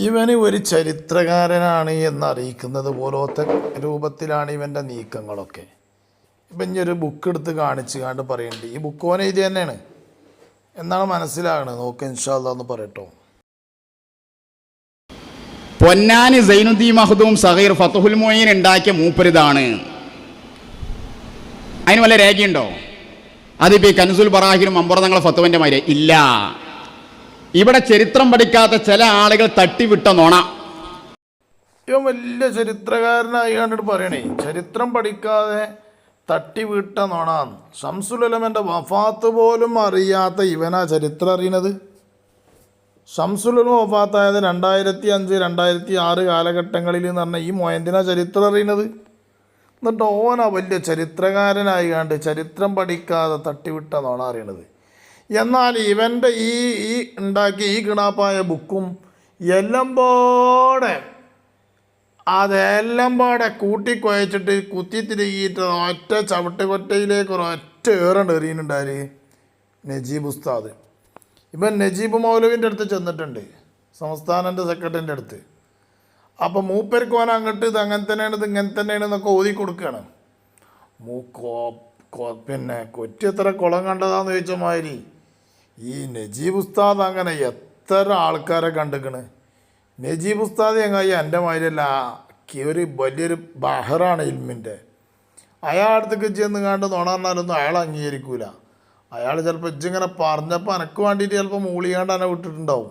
ഇവന് ഒരു ചരിത്രകാരനാണ് എന്നറിയിക്കുന്നത് പോലത്തെ രൂപത്തിലാണ് ഇവന്റെ നീക്കങ്ങളൊക്കെ. ഇപ്പം ഇനി ഒരു ബുക്ക് എടുത്ത് കാണിച്ച് കണ്ട് പറയുന്നുണ്ട് ഈ ബുക്ക് ഓൻ എഴുതി തന്നെയാണ്. എന്നാണ് മനസ്സിലാകണത്. നോക്ക് ഇൻഷാല്ലാന്ന് പറയട്ടോ. പൊന്നാനി സൈനുദ്ദീൻ മഹദൂം സഹീർ ഫത്തുഹുൽ മൊയ്യൻ ഉണ്ടാക്കിയ മൂപ്പരിതാണ്. അതിന് വല്ല രേഖയുണ്ടോ? അതിപ്പോ കൻസുൽ ബറാഹിനും അമ്പറന്നങ്ങളെ ഫത്തുവിന്റെ മാതിരി ഇല്ല. ഇവിടെ ചരിത്രം പഠിക്കാത്ത ചില ആളുകൾ തട്ടിവിട്ട നോണ. ഇവൻ വലിയ ചരിത്രകാരനായി കണ്ടിട്ട് പറയണേ. ചരിത്രം പഠിക്കാതെ തട്ടിവിട്ട നോണ. ഷംസുലമന്റെ വഫാത്ത് പോലും അറിയാത്ത ഇവനാ ചരിത്രം അറിയണത്. ഷംസുലം വഫാത്തായത് രണ്ടായിരത്തി അഞ്ച് രണ്ടായിരത്തി ആറ് കാലഘട്ടങ്ങളിൽ എന്ന് പറഞ്ഞാൽ ഈ മോയന്തിനാ ചരിത്രം അറിയണത്. എന്നിട്ട് ഓനാ വലിയ ചരിത്രകാരനായി കണ്ട് ചരിത്രം പഠിക്കാതെ തട്ടിവിട്ട നോണ അറിയണത്. എന്നാൽ ഇവന്റെ ഈ ഈ ഉണ്ടാക്കിയ ഈ കിണാപ്പായ ബുക്കും എല്ലാം അതെല്ലാം പാടെ കൂട്ടിക്കുഴച്ചിട്ട് കുത്തി തിരികിയിട്ട് ഒറ്റ ചവിട്ട് കൊറ്റയിലേക്ക് ഒരു ഒറ്റ ഏറുണ്ട് എറിയുന്നുണ്ടാര് നജീബ് ഉസ്താദ്. ഇവൻ നജീബ് മൗലവിന്റെ അടുത്ത് ചെന്നിട്ടുണ്ട് സംസ്ഥാനന്റെ സെക്രട്ടറിന്റെ അടുത്ത്. അപ്പോൾ മൂപ്പർക്ക് ഓൻ അങ്ങോട്ട് ഇത് അങ്ങനെ തന്നെയാണ് ഇത് ഇങ്ങനെ തന്നെയാണ് എന്നൊക്കെ ഓതി കൊടുക്കുകയാണ്. മൂ കോ കോ- പിന്നെ കൊറ്റി എത്ര കുളം കണ്ടതാന്ന് ചോദിച്ച മാതിരി ഈ നജീബ് ഉസ്താദ് അങ്ങനെ എത്ര ആൾക്കാരെ കണ്ടിക്കണ്? നജീബ് ഉസ്താദ് ചങ്ങായി എന്റെ മാതിരിയല്ല. ഒരു വലിയൊരു ബഹറാണ് ഇൽമിന്റെ. അയാൾ അടുത്തേക്ക് ചെന്ന് കണ്ട് നുണ അയാൾ അംഗീകരിക്കൂല. അയാൾ ചിലപ്പോൾ ഇജ്ജിങ്ങനെ പറഞ്ഞപ്പോൾ എനക്ക് വേണ്ടിയിട്ട് ചിലപ്പോൾ മൂളിയാണ്ട് എന്നെ വിട്ടിട്ടുണ്ടാവും.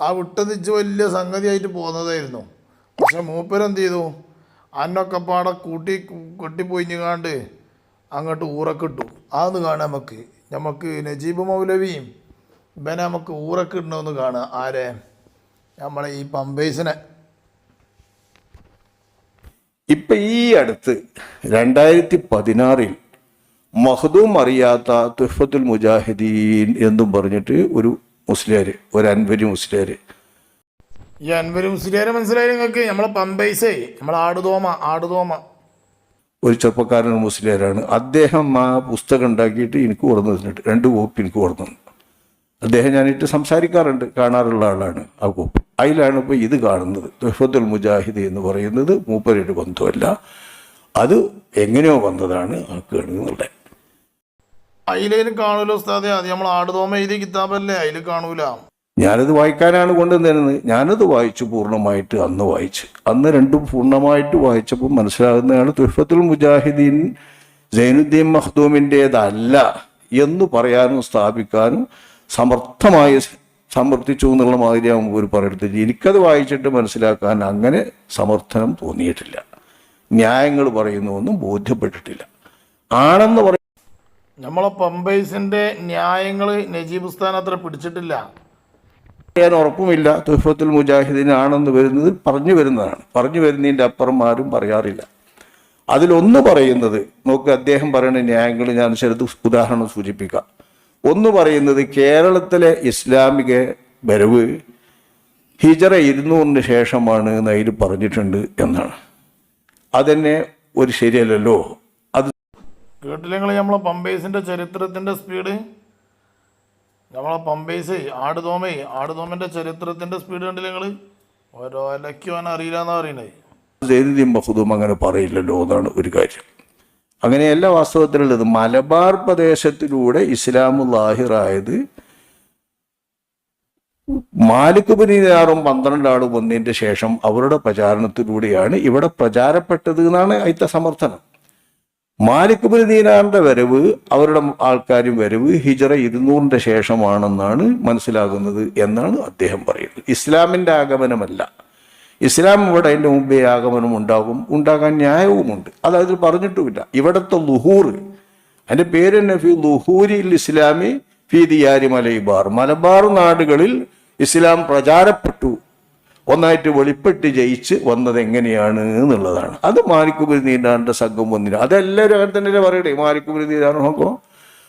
ആ വിട്ടത് ഇജ്ജ് വലിയ സംഗതിയായിട്ട് പോകുന്നതായിരുന്നു പക്ഷെ മൂപ്പരെന്ത് ചെയ്തു? അന്നൊക്കെ പാടെ കൂട്ടി കൊട്ടിപ്പൊയിഞ്ഞുകാണ്ട് അങ്ങോട്ട് ഊറക്കിട്ടു അതൊന്ന് കാണാം നമുക്ക്. നമുക്ക് നജീബ് മൗലവിയും ഇവനെ നമുക്ക് ഊറക്കിടണമെന്ന് കാണുക ആരെ? നമ്മളെ ഈ പമ്പേഴ്സിനെ. ഇപ്പം ഈ അടുത്ത് രണ്ടായിരത്തി പതിനാറിൽ മഹദൂം അറിയാത്ത തുഫത്തുൽ മുജാഹിദീൻ എന്നും പറഞ്ഞിട്ട് ഒരു മുസ്ലിയാർ ഒരു അൻവരി മുസ്ലിയാർ ഈ അൻവരി മുസ്ലിയാരെ മനസ്സിലായി നിങ്ങൾക്ക്? നമ്മളെ പമ്പേഴ്സേ നമ്മളെ ആടുതോമ ആടുതോമ. ഒരു ചെറുപ്പക്കാരൻ മുസ്ലിയാരാണ്. അദ്ദേഹം ആ പുസ്തകം ഉണ്ടാക്കിയിട്ട് എനിക്ക് കൊടുന്നു തന്നിട്ട് രണ്ട് കോപ്പി എനിക്ക് കൊടുന്നു അദ്ദേഹം ഞാനിട്ട് സംസാരിക്കാറുണ്ട്. കാണാറുള്ള ആളാണ് ആ കോപ്പി. അതിലാണ് ഇപ്പോൾ ഇത് കാണുന്നത്. തുഹഫത്തുൽ മുജാഹിദ് എന്ന് പറയുന്നത് മൂപ്പരുടെ ബന്ധമല്ല അത് എങ്ങനെയോ വന്നതാണ് ആ കേൾക്കുന്നുള്ളത് അതിലേലും കാണൂല ഉസ്താദെ. അത് നമ്മൾ ആടുതോമ എഴുതിയ കിതാബല്ലേ? അതിൽ കാണൂല. ഞാനത് വായിക്കാനാണ് കൊണ്ടുവന്നിരുന്നത് ഞാനത് വായിച്ചു പൂർണമായിട്ട് അന്ന് വായിച്ച്. അന്ന് രണ്ടും പൂർണമായിട്ട് വായിച്ചപ്പോൾ മനസ്സിലാകുന്നതാണ് തുഫത്തുൽ മുജാഹിദീൻ സൈനുദ്ദീൻ മഖ്ദൂമിന്റേതല്ല എന്ന് പറയാനും സ്ഥാപിക്കാനും സമർത്ഥമായി സമർത്ഥിച്ചു എന്നുള്ള മാതിരിയാകും ഒരു പറയുന്നത് എനിക്കത് വായിച്ചിട്ട് മനസ്സിലാക്കാൻ അങ്ങനെ സമർത്ഥനം തോന്നിയിട്ടില്ല. ന്യായങ്ങൾ പറയുന്നുവെന്നും ബോധ്യപ്പെട്ടിട്ടില്ല. ആണെന്ന് പറ നമ്മളെ പമ്പേഴ്സിന്റെ ന്യായങ്ങൾ നജീബ് ഉസ്താൻ അത്ര പിടിച്ചിട്ടില്ല. ചെയ്യാൻ ഉറപ്പുമില്ല. തുഫത്തുൽ മുജാഹിദീൻ ആണെന്ന് വരുന്നത് പറഞ്ഞു വരുന്നതാണ്. പറഞ്ഞു വരുന്നതിന്റെ അപ്പുറം ആരും പറയാറില്ല. അതിലൊന്ന് പറയുന്നത് നോക്ക് അദ്ദേഹം പറയുന്ന ന്യായങ്ങൾ ഞാൻ ചെറുത് ഉദാഹരണം സൂചിപ്പിക്കാം. ഒന്ന് പറയുന്നത് കേരളത്തിലെ ഇസ്ലാമിക വരവ് ഹിജറ ഇരുന്നൂറിന് ശേഷമാണ് അതിൽ പറഞ്ഞിട്ടുണ്ട് എന്നാണ്. അതന്നെ ഒരു ശരിയല്ലല്ലോ? അത് കേട്ടില്ലെങ്കിൽ നമ്മളെ പമ്പേഴ്സിന്റെ ചരിത്രത്തിന്റെ സ്പീഡ് നമ്മളെ പമ്പേസേ ആടുതോമേ ആടുതോമന്റെ ചരിത്രത്തിന്റെ സ്പീഡ് കണ്ടില്ല നിങ്ങൾ ഓരോ അലക്കുവാൻ അറിയില്ല എന്നാ പറയുന്നത് സൈനുദ്ദീൻ മഹദൂം അങ്ങനെ പറയില്ലല്ലോ എന്നാണ് ഒരു കാര്യം. അങ്ങനെയല്ല വാസ്തവത്തിലുള്ളത്. മലബാർ പ്രദേശത്തിലൂടെ ഇസ്ലാമു ലാഹിറായത് മാലിക് ബനീനാറും പന്ത്രണ്ടാളും വന്നതിന്റെ ശേഷം അവരുടെ പ്രചാരണത്തിലൂടെയാണ് ഇവിടെ പ്രചാരപ്പെട്ടത് എന്നാണ് അയിത്ത സമർത്ഥനം. മാലിക് ദീനാറിന്റെ വരവ് അവരുടെ ആൾക്കാരും വരവ് ഹിജറ ഇരുന്നൂറിന്റെ ശേഷമാണെന്നാണ് മനസ്സിലാകുന്നത് എന്നാണ് അദ്ദേഹം പറയുന്നത്. ഇസ്ലാമിന്റെ ആഗമനമല്ല. ഇസ്ലാം ഇവിടെ അതിന്റെ മുമ്പേ ആഗമനം ഉണ്ടാകും ഉണ്ടാകാൻ ന്യായവുമുണ്ട്. അത് അതിൽ പറഞ്ഞിട്ടുമില്ല. ഇവിടുത്തെ ലുഹൂർ അതിന്റെ പേര് തന്നെ ഫി ലുഹൂരിൽ ഇസ്ലാമി ഫി ദിയാരി മലബാർ. മലബാർ നാടുകളിൽ ഇസ്ലാം പ്രചാരപ്പെട്ടു. ഒന്നായിട്ട് വെളിപ്പെട്ട് ജയിച്ച് വന്നത് എങ്ങനെയാണ് എന്നുള്ളതാണ്. അത് മാലിക്കുപുരി നീണ്ടാണ്ട് സംഘം വന്നിരുന്നു അതെല്ലാവരും അങ്ങനെ തന്നെ പറയട്ടെ മാലിക്കുപുരി നീരാണ് നോക്കോ.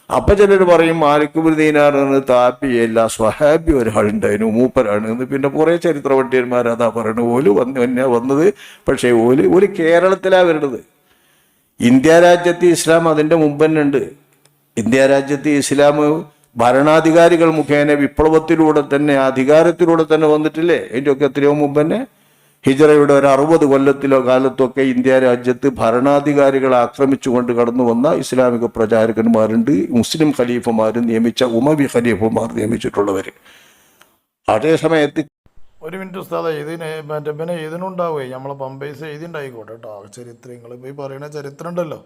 അപ്പൊ ചിലർ പറയും മാലിക്കുപുരി എന്ന് താപ്പിയല്ല സ്വഹാബി ഒരാളുണ്ടായിരുന്നു മൂപ്പരാണ് എന്ന്. പിന്നെ കുറെ ചരിത്ര പണ്ഡിതന്മാർ അതാ പറയുന്നത് ഓൽ വന്ന് എന്നെ വന്നത്. പക്ഷേ ഓൽ ഓൽ കേരളത്തിലാ വരുന്നത് ഇന്ത്യ രാജ്യത്ത് ഇസ്ലാം അതിന്റെ മുമ്പ് തന്നെ ഉണ്ട്. ഇന്ത്യ രാജ്യത്ത് ഇസ്ലാം ഭരണാധികാരികൾ മുഖേന വിപ്ലവത്തിലൂടെ തന്നെ അധികാരത്തിലൂടെ തന്നെ വന്നിട്ടില്ലേ? അതിന്റെയൊക്കെ എത്രയോ മുമ്പ് തന്നെ. ഹിജറയുടെ ഒരു അറുപത് കൊല്ലത്തിലോ കാലത്തൊക്കെ ഇന്ത്യ രാജ്യത്ത് ഭരണാധികാരികളെ ആക്രമിച്ചുകൊണ്ട് കടന്നു വന്ന ഇസ്ലാമിക പ്രചാരകന്മാരുണ്ട്. മുസ്ലിം ഖലീഫമാർ നിയമിച്ച ഉമവി ഖലീഫുമാർ നിയമിച്ചിട്ടുള്ളവർ അതേ സമയത്ത് ഒരു മിനിറ്റ് ഉസ്താദ ഇതിന് മറ്റേ പിന്നെ ഇതിനുണ്ടാവുകയും നമ്മളെ പമ്പേസ് എഴുതിണ്ടായിക്കോട്ടെ കേട്ടോ ചരിത്രങ്ങൾ ഇപ്പോൾ ഈ പറയുന്ന ചരിത്രം ഉണ്ടല്ലോ.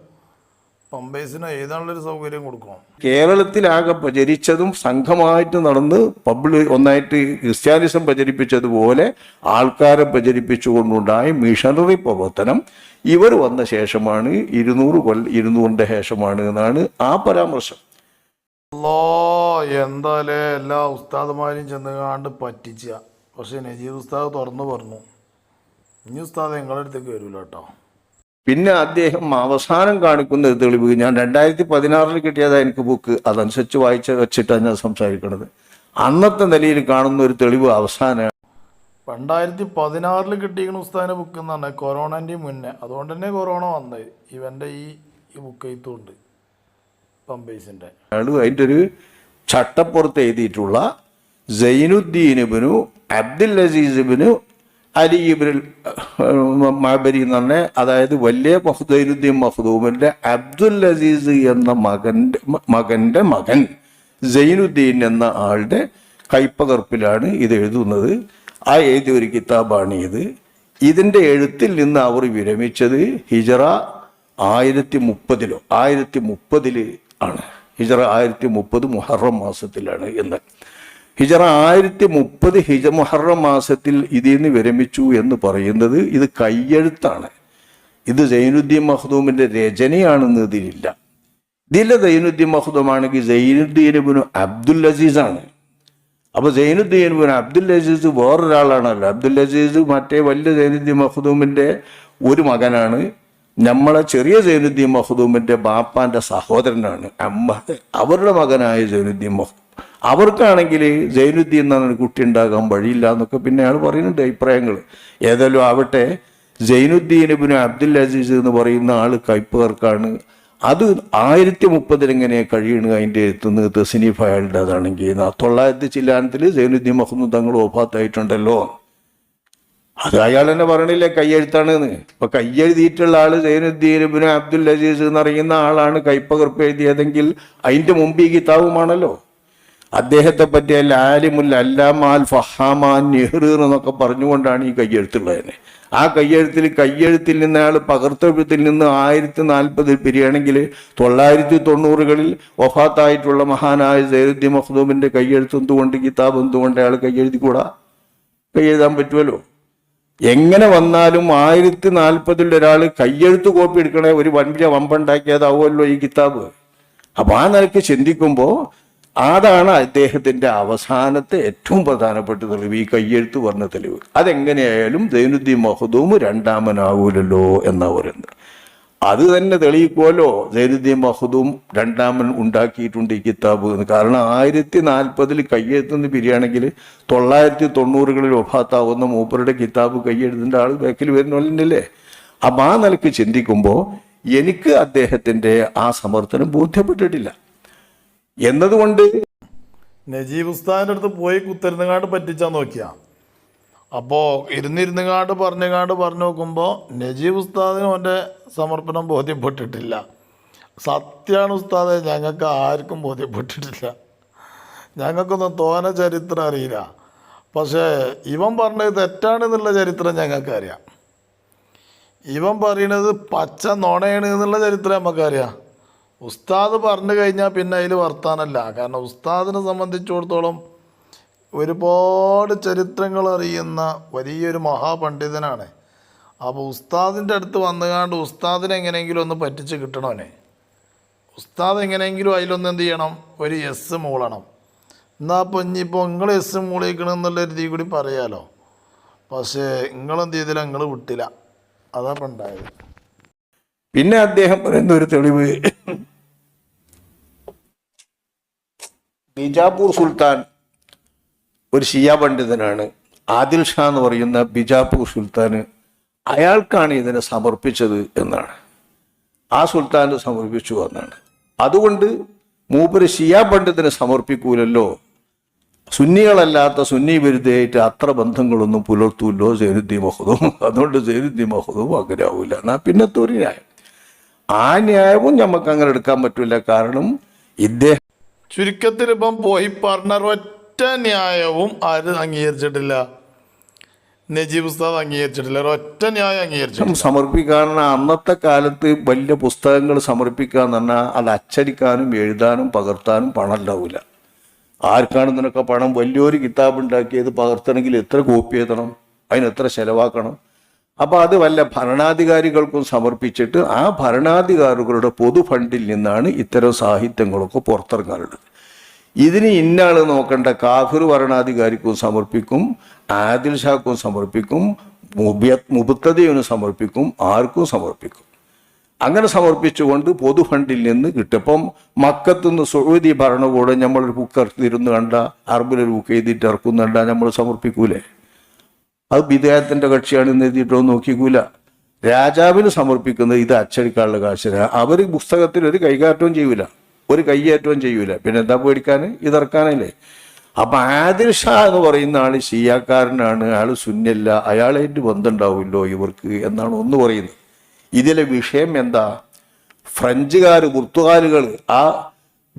പമ്പേഴ്സിന് എഴുതാനുള്ളൊരു സൗകര്യം കൊടുക്കണം. കേരളത്തിലാകെ പ്രചരിച്ചതും സംഘമായിട്ട് നടന്ന് പബ്ലി ഒന്നായിട്ട് ക്രിസ്ത്യാനിസം പ്രചരിപ്പിച്ചതുപോലെ ആൾക്കാരെ പ്രചരിപ്പിച്ചുകൊണ്ടുണ്ടായ മിഷണറി പ്രവർത്തനം ഇവർ വന്ന ശേഷമാണ് ഇരുന്നൂറ് കൊല്ല ഇരുന്നൂറിന്റെ ശേഷമാണ് എന്നാണ് ആ പരാമർശം. അല്ലോ എന്തായാലേ എല്ലാ ഉസ്താദുമാരും ചെന്ന് കാണ്ട് പറ്റിച്ച. പക്ഷെ നജീബ് ഉസ്താദ് തുറന്നു പറഞ്ഞു. ഇനി ഉസ്താദ് നിങ്ങളുടെ അടുത്തേക്ക് വരൂല കേട്ടോ പിന്നെ അദ്ദേഹം അവസാനം കാണിക്കുന്ന ഒരു തെളിവ് ഞാൻ രണ്ടായിരത്തി പതിനാറിൽ കിട്ടിയതാണ് എനിക്ക് ബുക്ക് അതനുസരിച്ച് വായിച്ച് വെച്ചിട്ടാണ് ഞാൻ സംസാരിക്കുന്നത്. അന്നത്തെ നിലയിൽ കാണുന്ന ഒരു തെളിവ് അവസാനമാണ് രണ്ടായിരത്തി പതിനാറിൽ കിട്ടിയിരിക്കുന്ന ഉസ്താദിന്റെ ബുക്ക് എന്ന് പറഞ്ഞാൽ കൊറോണന്റെ മുന്നേ. അതുകൊണ്ട് തന്നെ കൊറോണ വന്നത്. ഇവന്റെ ഈ ഈ ബുക്ക് എഴുത്തുണ്ട് പമ്പേസിന്റെ അതിന്റെ ഒരു ചട്ടപ്പുറത്ത് എഴുതിയിട്ടുള്ള സൈനുദ്ദീനിബിനു അബ്ദുൽ അസീസിബിനു അലി ഇബ്രിൽ മാബരി എന്ന് പറഞ്ഞ അതായത് വലിയ മഹ്ദൈനുദ്ദീൻ മഹ്ദൂമിന്റെ അബ്ദുൽ അസീസ് എന്ന മകന്റെ മകന്റെ മകൻ സൈനുദ്ദീൻ എന്ന ആളുടെ കൈപ്പകർപ്പിലാണ് ഇത് എഴുതുന്നത്. ആ എഴുതിയ ഒരു കിതാബാണ് ഇത്. ഇതിന്റെ എഴുത്തിൽ നിന്ന് അവർ വിരമിച്ചത് ഹിജറ ആയിരത്തി മുപ്പതിലോ ആയിരത്തി മുപ്പതിൽ ആണ്. ഹിജറ ആയിരത്തി മുപ്പത് മുഹറം മാസത്തിലാണ് എന്ന്. ഹിജറ ആയിരത്തി മുപ്പത് ഹിജ മുഹറം മാസത്തിൽ ഇതിൽ നിന്ന് വിരമിച്ചു എന്ന് പറയുന്നത് ഇത് കയ്യെഴുത്താണ്. ഇത് സൈനുദ്ദീൻ മഹ്ദൂമിന്റെ രചനയാണെന്ന് ഇതിലില്ല. ഇതിലെ സൈനുദ്ദീൻ ജൈനുദ്ദീൻ സൈനുദ്ദീൻ അബ്ദുൽ അസീസാണ് അപ്പൊ സൈനുദ്ദീൻ ബിൻ അബ്ദുൽ അസീസ് വേറൊരാളാണല്ലോ. അബ്ദുൽ അസീസ് മറ്റേ വലിയ സൈനുദ്ദീൻ മഹ്ദൂമിന്റെ ഒരു മകനാണ്. നമ്മളെ ചെറിയ സൈനുദ്ദീൻ മഹ്ദൂമിന്റെ ബാപ്പാന്റെ സഹോദരനാണ്. അമ്മ അവരുടെ മകനായ സൈനുദ്ദീൻ മഖ്ദൂം അവർക്കാണെങ്കിൽ സൈനുദ്ദീൻ എന്നാണ് കുട്ടി ഉണ്ടാകാൻ വഴിയില്ല എന്നൊക്കെ പിന്നെ അയാൾ പറയുന്നുണ്ട് അഭിപ്രായങ്ങൾ. ഏതായാലും ആവട്ടെ ജൈനുദ്ദീൻ ഇബ്നു അബ്ദുൽ അസീസ് എന്ന് പറയുന്ന ആൾ കയ്പുകാർക്കാണ്. അത് ആയിരത്തി മുപ്പതിൽ എങ്ങനെ കഴിയണു അതിന്റെ എത്തുന്നത് തസിനീഫ് അയാളുടെ അതാണെങ്കിൽ? തൊള്ളായിരത്തി ചില്ലാനത്തിൽ ജൈനുദ്ദീൻ മഹമ്മദ് തങ്ങൾ ഓഫാത്തായിട്ടുണ്ടല്ലോ അത് അയാൾ തന്നെ പറയണില്ലേ കയ്യെഴുത്താണെന്ന് ഇപ്പൊ കയ്യെഴുതിയിട്ടുള്ള ആൾ സൈനുദ്ദീൻ ഇബ്നു അബ്ദുൽ അസീസ് എന്ന് അറിയുന്ന ആളാണ് കൈപ്പകർപ്പ് എഴുതിയതെങ്കിൽ അതിന്റെ മുമ്പ് ഈ കിതാബുമാണല്ലോ. അദ്ദേഹത്തെ പറ്റിയ ലാലിമുൽ അല്ലാമാൽ ഫഹാമാൻ നെഹ്റു എന്നൊക്കെ പറഞ്ഞുകൊണ്ടാണ് ഈ കയ്യെഴുത്തുള്ളത് ആ കയ്യെഴുത്തിൽ കയ്യെഴുത്തിൽ നിന്ന് അയാൾ പകർത്തെഴുത്തിൽ നിന്ന് ആയിരത്തി നാൽപ്പതിൽ പിരിയാണെങ്കിൽ തൊള്ളായിരത്തി തൊണ്ണൂറുകളിൽ വഫാത്തായിട്ടുള്ള മഹാനായ സൈരുദ്ദീൻ മഖ്ദൂമിന്റെ കയ്യെഴുത്ത് എന്തുകൊണ്ട് കിതാബ് എന്തുകൊണ്ട് അയാൾ കയ്യെഴുതിക്കൂടാ? കയ്യെഴുതാൻ പറ്റുമല്ലോ? എങ്ങനെ വന്നാലും ആയിരത്തി നാൽപ്പതിൽ ഒരാൾ കയ്യെഴുത്ത് കോപ്പി എടുക്കണേ ഒരു വൻപിഴ വമ്പുണ്ടാക്കിയതാവുമല്ലോ ഈ കിതാബ്. അപ്പം ആ നിലയ്ക്ക് ചിന്തിക്കുമ്പോൾ അതാണ് അദ്ദേഹത്തിന്റെ അവസാനത്തെ ഏറ്റവും പ്രധാനപ്പെട്ട തെളിവ് ഈ കയ്യെഴുത്ത് പറഞ്ഞ തെളിവ്. അതെങ്ങനെയായാലും ദൈനുദ്ദീൻ മഹദൂം രണ്ടാമനാവൂലല്ലോ എന്നാ പറയുന്നത്. അത് തന്നെ തെളിയിക്കുമല്ലോ സൈനുദ്ദീൻ മഹദൂം രണ്ടാമൻ ഉണ്ടാക്കിയിട്ടുണ്ട് ഈ കിതാബ് എന്ന്. കാരണം ആയിരത്തി നാൽപ്പതിൽ കയ്യെഴുത്തുനിന്ന് പിരിയാണെങ്കിൽ തൊള്ളായിരത്തി തൊണ്ണൂറുകളിൽ ഒഫാത്താവുന്ന മൂപ്പരുടെ കിതാബ് കയ്യെഴുതിന്റെ ആൾ ബാക്കിൽ വരുന്നില്ലേ അപ്പം ആ നിലയ്ക്ക് ചിന്തിക്കുമ്പോൾ എനിക്ക് അദ്ദേഹത്തിന്റെ ആ സമർത്ഥനം ബോധ്യപ്പെട്ടിട്ടില്ല. എന്നതുകൊണ്ട് നജീബ് ഉസ്താദിന്റെ അടുത്ത് പോയി കുത്തിരുന്നങ്ങാണ്ട് പറ്റിച്ചാ നോക്കിയ. അപ്പോ ഇരുന്നിരുന്നുകാണ്ട് പറഞ്ഞുകാണ്ട് പറഞ്ഞു നോക്കുമ്പോൾ നജീബ് ഉസ്താദിന് അവന്റെ സമർപ്പണം ബോധ്യപ്പെട്ടിട്ടില്ല. സത്യാണ് ഉസ്താദെ ഞങ്ങൾക്ക് ആർക്കും ബോധ്യപ്പെട്ടിട്ടില്ല. ഞങ്ങൾക്കൊന്നും തോന ചരിത്രം അറിയില്ല. പക്ഷേ ഇവൻ പറഞ്ഞത് തെറ്റാണെന്നുള്ള ചരിത്രം ഞങ്ങൾക്കറിയാം. ഇവൻ പറയണത് പച്ച നുണയാണ് എന്നുള്ള ചരിത്രം നമുക്കറിയാം. ഉസ്താദ് പറഞ്ഞു കഴിഞ്ഞാൽ പിന്നെ അതിൽ വർത്താനല്ല. കാരണം ഉസ്താദിനെ സംബന്ധിച്ചിടത്തോളം ഒരുപാട് ചരിത്രങ്ങൾ അറിയുന്ന വലിയൊരു മഹാപണ്ഡിതനാണ്. അപ്പോൾ ഉസ്താദിന്റെ അടുത്ത് വന്നുകാണ്ട് ഉസ്താദിനെ എങ്ങനെയെങ്കിലും ഒന്ന് പറ്റിച്ച് കിട്ടണോനെ ഉസ്താദ് എങ്ങനെയെങ്കിലും അതിലൊന്ന് എന്ത് ചെയ്യണം? ഒരു എസ് മൂളണം. എന്നാൽ അപ്പോൾ ഇനിയിപ്പോൾ നിങ്ങൾ എസ് മൂളിക്കണം എന്നുള്ള രീതി കൂടി പറയാലോ. പക്ഷേ നിങ്ങളെന്ത് ചെയ്തില്ല? നിങ്ങൾ വിട്ടില്ല. അതാണ് ഉണ്ടായത്. പിന്നെ അദ്ദേഹം പറയുന്ന ഒരു തെളിവ് ബിജാപൂർ സുൽത്താൻ ഒരു ഷിയ പണ്ഡിതനാണ്. ആദിൽ ഷാ എന്ന് പറയുന്ന ബിജാപൂർ സുൽത്താന് അയാൾക്കാണ് ഇതിനെ സമർപ്പിച്ചത് എന്നാണ്. ആ സുൽത്താന് സമർപ്പിച്ചു എന്നാണ്. അതുകൊണ്ട് മൂപ്പര് ഷിയാ പണ്ഡിതന് സമർപ്പിക്കൂലല്ലോ. സുന്നികളല്ലാത്ത സുന്നി വിരുദ്ധയായിട്ട് അത്ര ബന്ധങ്ങളൊന്നും പുലർത്തൂല്ലോ സൈനുദ്ദീൻ മഹദും അതുകൊണ്ട് സൈനുദ്ദീൻ മഹദും അങ്ങനെ ആവൂല എന്നാ പിന്നത്തെ ഒരു ന്യായം. ആ ന്യായവും നമുക്ക് അങ്ങനെ എടുക്കാൻ പറ്റില്ല കാരണം ഇദ്ദേഹം ചുരുക്കത്തിൽ ഇപ്പം പോയി പറഞ്ഞ ഒറ്റ ന്യായവും ആരും അംഗീകരിച്ചിട്ടില്ല. നജീബ് ഉസ്താദ് അംഗീകരിച്ചിട്ടില്ല. ഒറ്റ ന്യായം അംഗീകരിച്ചു സമർപ്പിക്കാൻ അന്നത്തെ കാലത്ത് വലിയ പുസ്തകങ്ങൾ സമർപ്പിക്കുക എന്ന് പറഞ്ഞാൽ അത് അച്ചടിക്കാനും എഴുതാനും പകർത്താനും പണം ഉണ്ടാവില്ല ആർക്കാണ് ഇതിനൊക്കെ പണം? വലിയൊരു കിതാബ് ഉണ്ടാക്കിയത് പകർത്തണമെങ്കിൽ എത്ര കോപ്പി എഴുതണം? അതിനെത്ര ചെലവാക്കണം? അപ്പൊ അത് വല്ല ഭരണാധികാരികൾക്കും സമർപ്പിച്ചിട്ട് ആ ഭരണാധികാരികളുടെ പൊതു ഫണ്ടിൽ നിന്നാണ് ഇത്തരം സാഹിത്യങ്ങളൊക്കെ പുറത്തിറങ്ങാറുള്ളത്. ഇതിന് ഇന്നാൾ നോക്കേണ്ട കാഫിർ ഭരണാധികാരിക്കും സമർപ്പിക്കും ആദിൽ ഷാക്കും സമർപ്പിക്കും മുബുത്തതയും സമർപ്പിക്കും ആർക്കും സമർപ്പിക്കും. അങ്ങനെ സമർപ്പിച്ചുകൊണ്ട് പൊതു ഫണ്ടിൽ നിന്ന് കിട്ടും. മക്കത്തുനിന്ന് സൗദി ഭരണകൂടം നമ്മളൊരു ബുക്ക് ഇറക്കിയിരുന്നു കണ്ട അറബിലൊരു ബുക്ക് എഴുതിയിട്ട് ഇറക്കുന്നുണ്ട നമ്മൾ സമർപ്പിക്കൂലേ? അത് വിദേഹത്തിന്റെ കക്ഷിയാണ് എന്ന് എഴുതിയിട്ടോ നോക്കിക്കൂല. രാജാവിന് സമർപ്പിക്കുന്നത് ഇത് അച്ചടിക്കാനുള്ള കാശിന് അവർ പുസ്തകത്തിൽ ഒരു കൈകാറ്റവും ചെയ്യൂല. ഒരു കൈയേറ്റവും ചെയ്യൂല. പിന്നെ എന്താ പേടിക്കാൻ ഇതിറക്കാനല്ലേ അപ്പൊ ആദിൽ ഷാ എന്ന് പറയുന്ന ആൾ ഷിയാക്കാരനാണ്. ആൾ സുന്നല്ല. അയാളായിട്ട് ബന്ധമുണ്ടാവില്ലോ ഇവർക്ക് എന്നാണ് ഒന്ന് പറയുന്നത്. ഇതിലെ വിഷയം എന്താ? ഫ്രഞ്ചുകാർ പുർത്തുകാലുകൾ ആ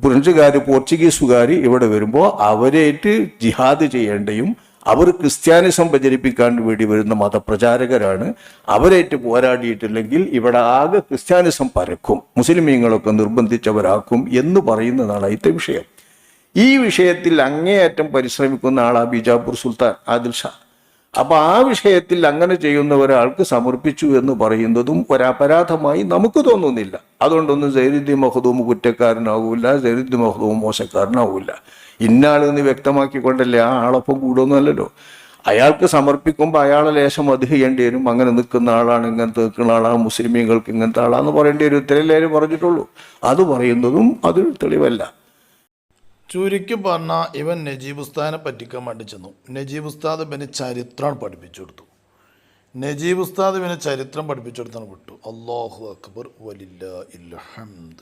ഫ്രഞ്ചുകാർ പോർച്ചുഗീസുകാർ ഇവിടെ വരുമ്പോൾ അവരേറ്റ് ജിഹാദ് ചെയ്യേണ്ടയും അവർ ക്രിസ്ത്യാനിസം പ്രചരിപ്പിക്കാൻ വേണ്ടി വരുന്ന മതപ്രചാരകരാണ്. അവരേറ്റ് പോരാടിയിട്ടില്ലെങ്കിൽ ഇവിടെ ആകെ ക്രിസ്ത്യാനിസം പരക്കും. മുസ്ലിമീങ്ങളൊക്കെ നിർബന്ധിച്ചവരാക്കും എന്ന് പറയുന്നതാണ് അതിന്റെ വിഷയം. ഈ വിഷയത്തിൽ അങ്ങേയറ്റം പരിശ്രമിക്കുന്ന ആളാ ബിജാപൂർ സുൽത്താൻ ആദിൽ ഷാ. അപ്പൊ ആ വിഷയത്തിൽ അങ്ങനെ ചെയ്യുന്ന ഒരാൾക്ക് സമർപ്പിച്ചു എന്ന് പറയുന്നതും ഒരപരാധമായി നമുക്ക് തോന്നുന്നില്ല. അതുകൊണ്ടൊന്നും സൈരുദ്ദീൻ മഹദൂം കുറ്റക്കാരനാവില്ല സൈരുദ്ദീൻ മഹദൂം മോശക്കാരനാവൂല. ഇന്നാളെന്ന് വ്യക്തമാക്കിക്കൊണ്ടല്ലേ ആ ആളൊപ്പം കൂടുന്നല്ലോ അയാൾക്ക് സമർപ്പിക്കുമ്പോൾ അയാളെ ലേശം അത് ചെയ്യേണ്ടി വരും. അങ്ങനെ നിൽക്കുന്ന ആളാണ് ഇങ്ങനത്തെ നിൽക്കുന്ന ആളാണ് മുസ്ലിമീങ്ങൾക്ക് ഇങ്ങനത്തെ ആളാന്ന് പറയേണ്ടി വരും. ഇത്രയല്ലേ പറഞ്ഞിട്ടുള്ളൂ. അത് പറയുന്നതും അതൊരു തെളിവല്ല. ചുരുക്കി പറഞ്ഞ ഇവൻ നജീബ് ഉസ്താദിനെ പറ്റിക്കാൻ വേണ്ടി ചെന്നു. നജീബ് ഉസ്താദ് പിന്നെ ചരിത്രം പഠിപ്പിച്ചു കൊടുത്തു നജീബ് ഉസ്താദ് പിന്നെ ചരിത്രം പഠിപ്പിച്ചു കൊടുത്താണ് വിട്ടു. അള്ളാഹു അക്ബർ വലില്ല ഇല്ലഹംദ്.